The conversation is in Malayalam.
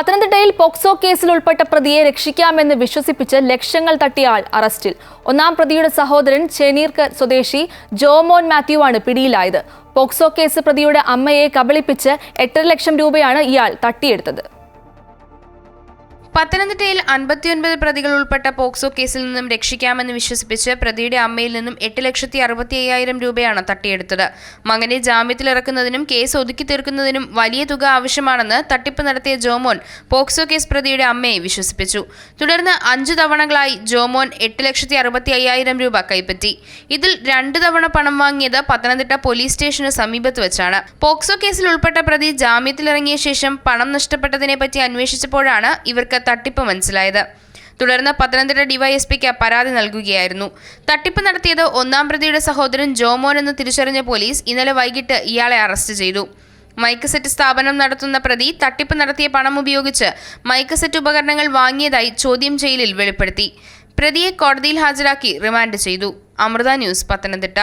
പത്തനംതിട്ടയിൽ പോക്സോ കേസിൽ ഉൾപ്പെട്ട പ്രതിയെ രക്ഷിക്കാമെന്ന് വിശ്വസിപ്പിച്ച് ലക്ഷങ്ങൾ തട്ടിയ ആൾ അറസ്റ്റിൽ. ഒന്നാം പ്രതിയുടെ സഹോദരൻ ചെനീർക്കർ സ്വദേശി ജോമോൻ മാത്യു ആണ് പിടിയിലായത്. പോക്സോ കേസ് പ്രതിയുടെ അമ്മയെ കബളിപ്പിച്ച് എട്ടര ലക്ഷം രൂപയാണ് ഇയാൾ തട്ടിയെടുത്തത്. പത്തനംതിട്ടയിൽ അൻപത്തിയൊൻപത് പ്രതികൾ ഉൾപ്പെട്ട പോക്സോ കേസിൽ നിന്നും രക്ഷിക്കാമെന്ന് വിശ്വസിപ്പിച്ച് പ്രതിയുടെ അമ്മയിൽ നിന്നും എട്ട് ലക്ഷത്തി അറുപത്തി അയ്യായിരം രൂപയാണ് തട്ടിയെടുത്തത്. മകനെ ജാമ്യത്തിലിറക്കുന്നതിനും കേസ് ഒതുക്കി തീർക്കുന്നതിനും വലിയ തുക ആവശ്യമാണെന്ന് തട്ടിപ്പ് നടത്തിയ ജോമോൻ പോക്സോ കേസ് പ്രതിയുടെ അമ്മയെ വിശ്വസിപ്പിച്ചു. തുടർന്ന് അഞ്ചു തവണകളായി ജോമോൻ എട്ട് ലക്ഷത്തി അറുപത്തി അയ്യായിരം രൂപ കൈപ്പറ്റി. ഇതിൽ രണ്ട് തവണ പണം വാങ്ങിയത് പത്തനംതിട്ട പോലീസ് സ്റ്റേഷന് സമീപത്ത് വെച്ചാണ്. പോക്സോ കേസിൽ ഉൾപ്പെട്ട പ്രതി ജാമ്യത്തിലിറങ്ങിയ ശേഷം പണം നഷ്ടപ്പെട്ടതിനെപ്പറ്റി അന്വേഷിച്ചപ്പോഴാണ് ഇവർക്ക് തട്ടിപ്പ് മനസ്സിലായത്. തുടർന്ന് പത്തനംതിട്ട ഡിവൈഎസ്പിക്ക് പരാതി നൽകുകയായിരുന്നു. തട്ടിപ്പ് നടത്തിയത് ഒന്നാം പ്രതിയുടെ സഹോദരൻ ജോമോൻ എന്ന് തിരിച്ചറിഞ്ഞ പോലീസ് ഇന്നലെ വൈകിട്ട് ഇയാളെ അറസ്റ്റ് ചെയ്തു. മൈക്ക് സെറ്റ് സ്ഥാപനം നടത്തുന്ന പ്രതി തട്ടിപ്പ് നടത്തിയ പണം ഉപയോഗിച്ച് മൈക്ക് സെറ്റ് ഉപകരണങ്ങൾ വാങ്ങിയതായി ചോദ്യം ചെയ്യലിൽ വെളിപ്പെടുത്തി. പ്രതിയെ കോടതിയിൽ ഹാജരാക്കി റിമാൻഡ് ചെയ്തു. അമൃത ന്യൂസ് പത്തനംതിട്ട.